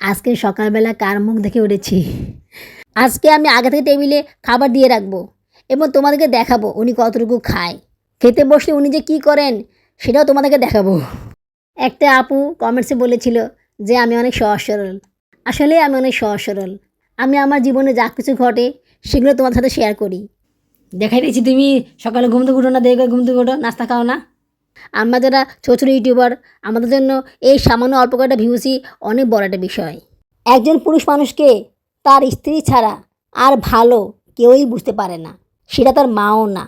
আজকে সকালবেলা কার মুখ দেখে উঠেছি? আজকে আমি আগে থেকে টেবিলে খাবার দিয়ে রাখব এবং তোমাদেরকে দেখাবো উনি কতটুকু খায়। খেতে বসলে উনি যে কী করেন, সেটাও তোমাদেরকে দেখাবো। একটা আপু কমেন্টসে বলেছিল যে, আমি অনেক সহজ সরল। আসলে আমি অনেক সহজ সরল। আমি আমার জীবনে যা কিছু ঘটে, সেগুলো তোমার সাথে শেয়ার করি। দেখাই দিয়েছি তুমি, সকালে ঘুম থেকে উঠো না করে ঘুম থেকে উঠো নাস্তা খাও না। আমরা যারা ছোটো ছোটো ইউটিউবার আমাদের জন্য এই সামান্য অল্প কয়েকটা ভিউসই অনেক বড় একটা বিষয়। একজন পুরুষ মানুষকে তার স্ত্রী ছাড়া আর ভালো কেউই বুঝতে পারে না। সেটা তার মাও না।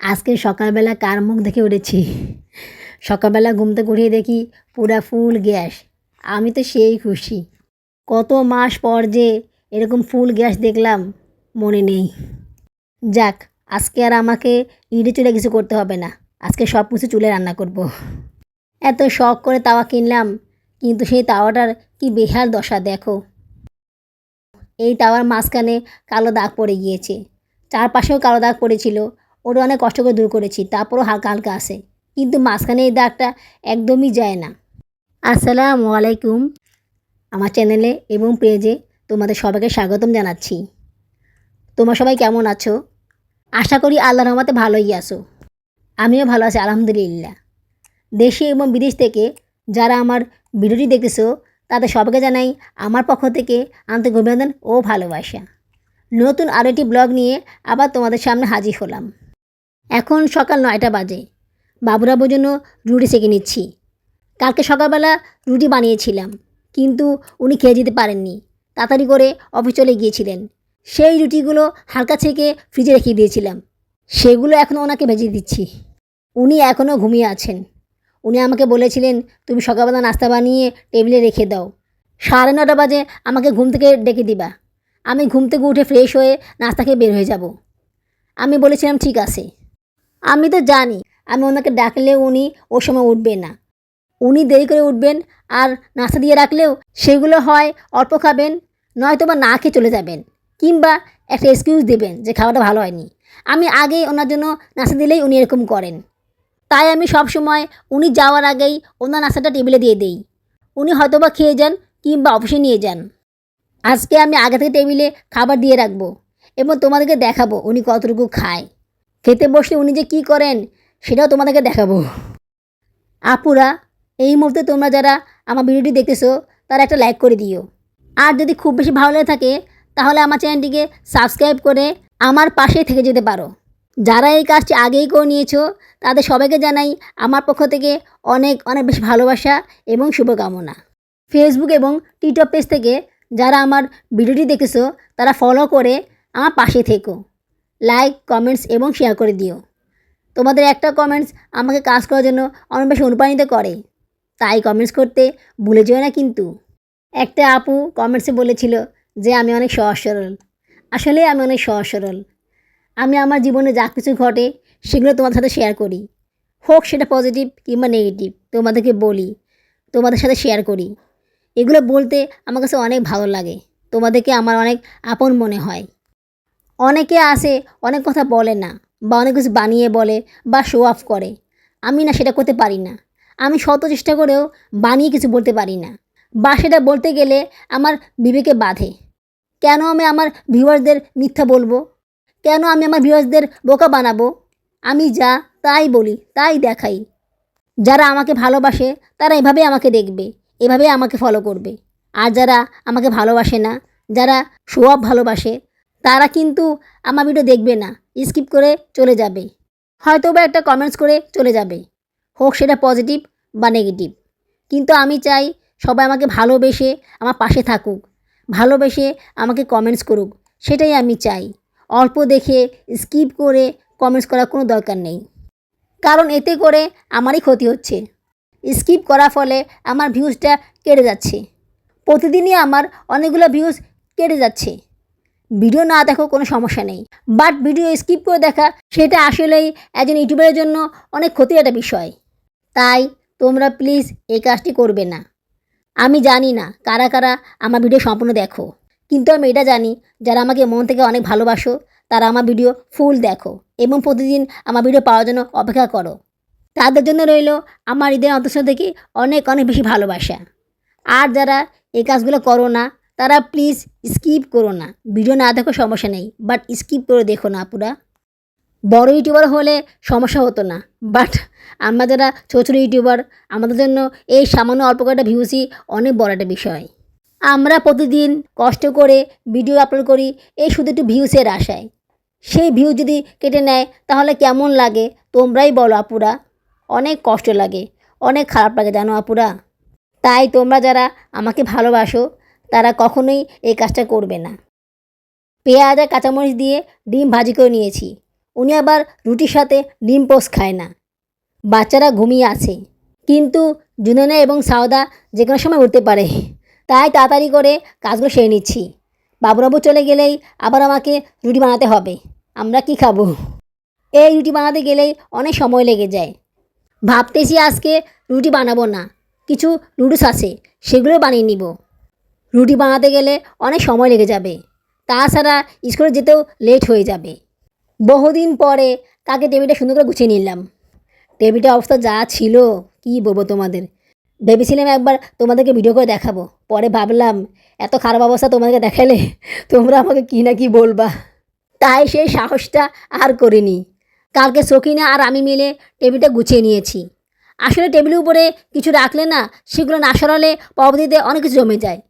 আজকে সকালবেলা কার মুখ দেখে উঠেছি? সকালবেলা ঘুম থেকে উঠিয়ে দেখি পুরা ফুল গ্যাস আমি তো সেই খুশি। কত মাস পর যে এরকম ফুল গ্যাস দেখলাম, মনে নেই। যাক, আজকে আর আমাকে ইঁড়ে চুলে কিছু করতে হবে না। আজকে সব কিছু চুলে রান্না করব। এত শখ করে তাওয়া কিনলাম, কিন্তু সেই তাওয়াটার কি বেহাল দশা, দেখো। এই তাওয়ার মাঝখানে কালো দাগ পড়ে গিয়েছে। চারপাশেও কালো দাগ পড়েছিল। ওটা অনেক কষ্ট করে দূর করেছি, তারপরও হালকা হালকা আসে কিন্তু মাঝখানে এই দাগটা একদমই যায় না। আসসালামু আলাইকুম। আমার চ্যানেলে এবং পেজে তোমাদের সবাইকে স্বাগতম জানাচ্ছি। তোমরা সবাই কেমন আছো? আশা করি আল্লাহ রহমতে ভালোই আছো। আমিও ভালো আছি, আলহামদুলিল্লাহ। দেশে এবং বিদেশ থেকে যারা আমার ভিডিওটি দেখতেছো, তাদের সবাইকে জানাই আমার পক্ষ থেকে আন্তরিক অভিনন্দন ও ভালোবাসা। নতুন আরও একটি ব্লগ নিয়ে আবার তোমাদের সামনে হাজির হলাম। এখন সকাল নয়টা বাজে। বাবুরাবুর জন্য রুটি সেঁকে নিচ্ছি। কালকে সকালবেলা রুটি বানিয়েছিলাম। কিন্তু উনি খেয়ে যেতে পারেননি। তাড়াতাড়ি করে অফিস চলে গিয়েছিলেন। সেই রুটিগুলো হালকা থেকে ফ্রিজে রেখে দিয়েছিলাম। সেগুলো এখনও ওনাকে ভেজে দিচ্ছি। উনি এখনও ঘুমিয়ে আছেন। উনি আমাকে বলেছিলেন, তুমি সকালবেলা নাস্তা বানিয়ে টেবিলে রেখে দাও। সাড়ে নটা বাজে আমাকে ঘুম থেকে ডেকে দিবা। আমি ঘুম থেকে উঠে ফ্রেশ হয়ে নাস্তা খেয়ে বের হয়ে যাব। আমি বলেছিলাম, ঠিক আছে। আমি তো জানি, আমি ওনাকে ডাকলেও উনি ও সময় উঠবে না। উনি দেরি করে উঠবেন আর নাস্তা দিয়ে রাখলেও সেগুলো হয় অল্প খাবেন, নয়তো বা না খেয়ে চলে যাবেন কিংবা একটা এক্সকিউজ দেবেন যে খাওয়াটা ভালো হয়নি। আমি আগেই ওনার জন্য নাস্তা দিলেই উনি এরকম করেন। তাই আমি সব সময় উনি যাওয়ার আগেই ওনার নাস্তাটা টেবিলে দিয়ে দেই। উনি হয়তো বা খেয়ে যান কিংবা অফিসে নিয়ে যান। আজকে আমি আগে থেকে টেবিলে খাবার দিয়ে রাখব এবং তোমাদেরকে দেখাবো উনি কতটুকু খায়। খেতে বসলে উনি যে কী করেন সেটাও তোমাদেরকে দেখাবো। আপুরা এই মুহূর্তে তোমরা যারা আমার ভিডিওটি দেখতেছো, তারা একটা লাইক করে দিও। আর যদি খুব বেশি ভালো লেগে থাকে, তাহলে আমার চ্যানেলটিকে সাবস্ক্রাইব করে আমার পাশেই থেকে যেতে পারো। যারা এই কাজটি আগেই করে নিয়েছো, তাদের সবাইকে জানাই আমার পক্ষ থেকে অনেক অনেক বেশি ভালোবাসা এবং শুভকামনা। ফেসবুক এবং টিকটক পেজ থেকে যারা আমার ভিডিওটি দেখেছ তারা ফলো করে আমার পাশে থেকো। লাইক কমেন্টস এবং শেয়ার করে দিও। তোমাদের একটা কমেন্টস আমাকে কাজ করার জন্য অনেক বেশি অনুপ্রাণিত করে। তাই কমেন্টস করতে ভুলে যেও না কিন্তু। একটা আপু কমেন্টসে বলেছিল যে, আমি অনেক সহজ সরল আসলে আমি অনেক সহজ সরল আমি আমার জীবনে যা কিছু ঘটে সেগুলো তোমাদের সাথে শেয়ার করি। হোক সেটা পজিটিভ কিংবা নেগেটিভ তোমাদেরকে বলি, তোমাদের সাথে শেয়ার করি। এগুলো বলতে আমার কাছে অনেক ভালো লাগে। তোমাদেরকে আমার অনেক আপন মনে হয়। অনেকে আসে অনেক কথা বলে না বা অনেক কিছু বানিয়ে বলে বা শো অফ করে। আমি না সেটা করতে পারি না। আমি শত চেষ্টা করেও বানিয়ে কিছু বলতে পারি না। বা সেটা বলতে গেলে আমার বিবেকে বাধে। কেন আমি আমার ভিউয়ার্সদের মিথ্যা বলব? কেন আমি আমার ভিউয়ার্সদের বোকা বানাবো? আমি যা, তাই বলি, তাই দেখাই। যারা আমাকে ভালোবাসে, তারা এভাবেই আমাকে দেখবে, এভাবেই আমাকে ফলো করবে। আর যারা আমাকে ভালোবাসে না, যারা অফ ভালোবাসে, তারা কিন্তু আমার ভিডিও দেখবে না স্কিপ করে চলে যাবে। হয়তো বা একটা কমেন্টস করে চলে যাবে। হোক সেটা পজিটিভ বা নেগেটিভ কিন্তু আমি চাই সবাই আমাকে ভালোবেসে আমার পাশে থাকুক, ভালোবেসে আমাকে কমেন্টস করুক, সেটাই আমি চাই। অল্প দেখে স্কিপ করে কমেন্টস করার কোনো দরকার নেই। কারণ এতে করে আমারই ক্ষতি হচ্ছে। স্কিপ করার ফলে আমার ভিউজটা কেটে যাচ্ছে। প্রতিদিনই আমার অনেকগুলো ভিউজ কেটে যাচ্ছে। ভিডিও না দেখো কোনো সমস্যা নেই। বাট ভিডিও স্কিপ করে দেখা, সেটা আসলেই একজন ইউটিউবারের জন্য অনেক ক্ষতির একটা বিষয়। তাই তোমরা প্লিজ এই কাজটি করবে না। আমি জানি না কারা কারা আমার ভিডিও সম্পূর্ণ দেখো। কিন্তু আমি এটা জানি, যারা আমাকে মন থেকে অনেক ভালোবাসো, তারা আমার ভিডিও ফুল দেখো এবং প্রতিদিন আমার ভিডিও পাওয়ার জন্য অপেক্ষা করো। তাদের জন্য রইল আমার ঈদের অন্তঃস্থ থেকে অনেক অনেক বেশি ভালোবাসা। আর যারা এই কাজগুলো করো না, তারা প্লিজ স্কিপ করো না। ভিডিও না দেখো সমস্যা নেই বাট স্কিপ করে দেখো না পুরা। বড় ইউটিউবার হলে সমস্যা হতো না। বাট আমরা যারা ছোটো ছোটো ইউটিউবার, আমাদের জন্য এই সামান্য অল্প কয়েকটা ভিউসই অনেক বড় একটা বিষয়। আমরা প্রতিদিন কষ্ট করে ভিডিও আপলোড করি এই শুধু একটু ভিউসের আশায়। সেই ভিউ যদি কেটে নেয়, তাহলে কেমন লাগে? তোমরাই বলো আপুরা। অনেক কষ্ট লাগে, অনেক খারাপ লাগে, জানো আপুরা? তাই তোমরা যারা আমাকে ভালোবাসো, তারা কখনোই এই কাজটা করবে না। পেঁয়াজ আর কাঁচামরিচ দিয়ে ডিম ভাজি করে নিয়েছি। উনি আবার রুটির সাথে ডিম পোস্ট খায় না। বাচ্চারা ঘুমিয়ে আছে। কিন্তু জুনেনা এবং সাওদা যে কোনো সময় উঠতে পারে। তাই তাড়াতাড়ি করে কাজগুলো সেরে নিচ্ছি। বাবুরাবু চলে গেলেই আবার আমাকে রুটি বানাতে হবে। আমরা কি খাব? এই রুটি বানাতে গেলেই অনেক সময় লেগে যায়। ভাবতেছি আজকে রুটি বানাবো না। কিছু নুডলস আছে, সেগুলো বানিয়ে নিব। রুটি বানাতে গেলে অনেক সময় লেগে যাবে। তাছাড়া স্কুলে যেতেও লেট হয়ে যাবে। বহুদিন পরে তাকে টেবিলটা সুন্দর করে গুছিয়ে নিলাম। টেবিলটার অবস্থা যা ছিল, কি বলব তোমাদের? ভেবেছিলাম একবার তোমাদেরকে ভিডিও করে দেখাবো। পরে ভাবলাম, এত খারাপ অবস্থা তোমাদেরকে দেখালে তোমরা আমাকে কী না কি বলবা? তাই সেই সাহসটা আর করিনি। কালকে সকিনা আর আমি মিলে টেবিলটা গুছিয়ে নিয়েছি। আসলে টেবিলের উপরে কিছু রাখলে না, সেগুলো না সরালে পরবর্তীতে অনেক কিছু জমে যায়।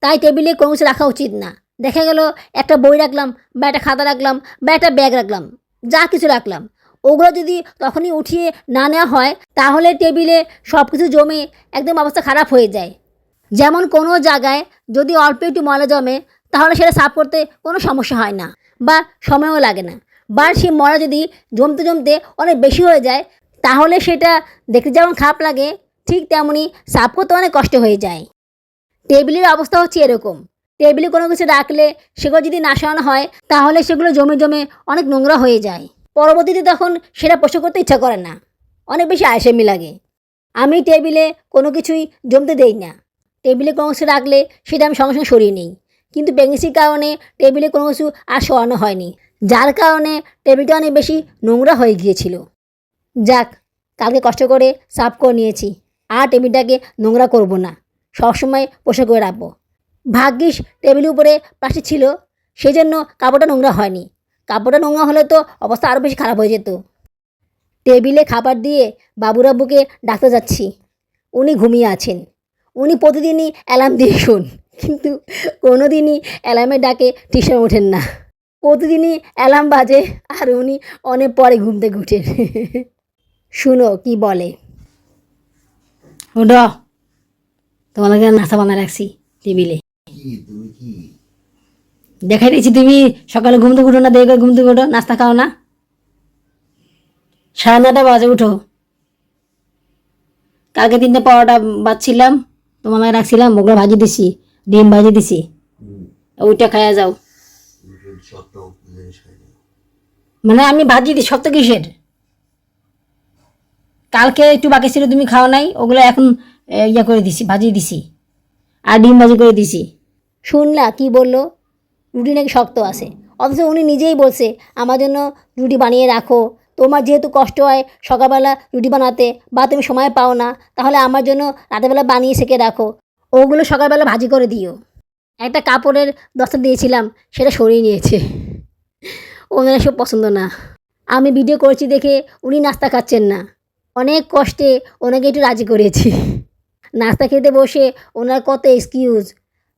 তাই টেবিলে কোনো কিছু রাখা উচিত না। দেখা গেল, একটা বই রাখলাম, বা একটা খাতা রাখলাম, বা একটা ব্যাগ রাখলাম, যা কিছু রাখলাম। ওগুলো যদি তখনই উঠিয়ে না নেওয়া হয়, তাহলে টেবিলে সব কিছু জমে একদম অবস্থা খারাপ হয়ে যায়। যেমন কোনো জায়গায় যদি অল্প একটু ময়লা জমে, তাহলে সেটা সাফ করতে কোনো সমস্যা হয় না, বা সময়ও লাগে না। বা সেই ময়লা যদি জমতে জমতে অনেক বেশি হয়ে যায়, তাহলে সেটা দেখতে যেমন খারাপ লাগে, ঠিক তেমনই সাফ করতে অনেক কষ্ট হয়ে যায়। টেবিলের অবস্থা হচ্ছে এরকম। টেবিলে কোনো কিছু রাখলে সেগুলো যদি না সরানো হয়, তাহলে সেগুলো জমে জমে অনেক নোংরা হয়ে যায়। পরবর্তীতে তখন সেটা পোষণ করতে ইচ্ছা করে না। অনেক বেশি আয়সেমি লাগে। আমি টেবিলে কোনো কিছুই জমতে দেই না। টেবিলে কোনো কিছু রাখলে সেটা আমি সঙ্গে সঙ্গে সরিয়ে নিই। কিন্তু প্রেগনেন্সির কারণে টেবিলে কোনো কিছু আর সরানো হয়নি। যার কারণে টেবিলটা অনেক বেশি নোংরা হয়ে গিয়েছিল। যাক, কালকে কষ্ট করে সাফ করে নিয়েছি। আর টেবিলটাকে নোংরা করব না। সবসময় পোষা করে রাখব। ভাগ্যিস টেবিলের উপরে প্লাস্টিক ছিল সেই জন্য কাপড়টা নোংরা হয়নি। কাপড়টা নোংরা হলে তো অবস্থা আরও বেশি খারাপ হয়ে যেত। টেবিলে খাবার দিয়ে বাবুরাব্বুকে ডাকতে যাচ্ছি। উনি ঘুমিয়ে আছেন। উনি প্রতিদিনই অ্যালার্ম দিয়ে শুন, কিন্তু কোনো দিনই অ্যালার্মের ডাকে সময় ওঠেন না। প্রতিদিনই অ্যালার্ম বাজে আর উনি অনেক পরে ঘুম থেকে উঠেন। শুনো, কি বলে? ওটা তোমাদেরকে নাস্তা বানা রাখছি টেবিলে। কি তুমি কি দেখাই দিয়েছি তুমি সকালে ঘুম থেকে উঠো না দেখে ঘুম থেকে উঠো নাস্তা খাও না। সাড়ে নটা বাজে উঠো। কালকে তিনটে পরোটা বাচ্ছিলাম তোমার মায়ের রাখছিলাম ওগুলো ভাজি দিছি ডিম ভাজি দিছি। ওইটা খাইয়া যাও। মানে আমি ভাজি দিই সত্য কিসের? কালকে একটু বাকি ছিল তুমি খাও নাই ওগুলো এখন ইয়া করে দিছি ভাজি দিছি। আর ডিম ভাজি করে দিছি। শুনলা, কি বলল? রুটি নাকি শক্ত আছে। অথচ উনি নিজেই বলছে, আমার জন্য রুটি বানিয়ে রাখো। তোমার যেহেতু কষ্ট হয় সকালবেলা রুটি বানাতে বা তুমি সময় পাও না, তাহলে আমার জন্য রাতেরবেলা বানিয়ে সেকে রাখো। ওগুলো সকালবেলা ভাজি করে দিও। একটা কাপড়ের দস্তা দিয়েছিলাম, সেটা সরিয়ে নিয়েছে। ওনার সব পছন্দ না। আমি ভিডিও করছি দেখে উনি নাস্তা খাচ্ছেন না। অনেক কষ্টে ওনাকে একটু রাজি করেছি। নাস্তা খেতে বসে ওনার কত এক্সকিউজ।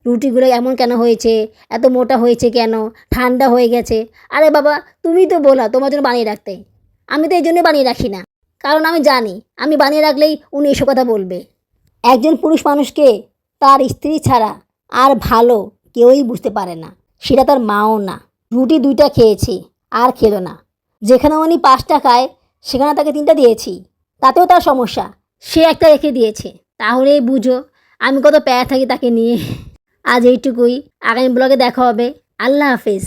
রুটিগুলো এমন কেন হয়েছে? এত মোটা হয়েছে কেন? ঠান্ডা হয়ে গেছে। আরে বাবা, তুমি তো বলা তোমার জন্য বানিয়ে রাখতে। আমি তো এই জন্য বানিয়ে রাখি না। কারণ আমি জানি, আমি বানিয়ে রাখলেই উনি এসব কথা বলবে। একজন পুরুষ মানুষকে তার স্ত্রী ছাড়া আর ভালো কেউই বুঝতে পারে না। সেটা তার মাও না। রুটি দুইটা খেয়েছে, আর খেলো না। যেখানে উনি পাঁচটা খায় সেখানে তাকে তিনটা দিয়েছি। তাতেও তার সমস্যা। সে একটা রেখে দিয়েছে। তাহলেই বুঝো, আমি কত প্যারা থাকি তাকে নিয়ে। আজ এইটুকুই। আগামী ব্লগে দেখা হবে। আল্লাহ হাফেজ।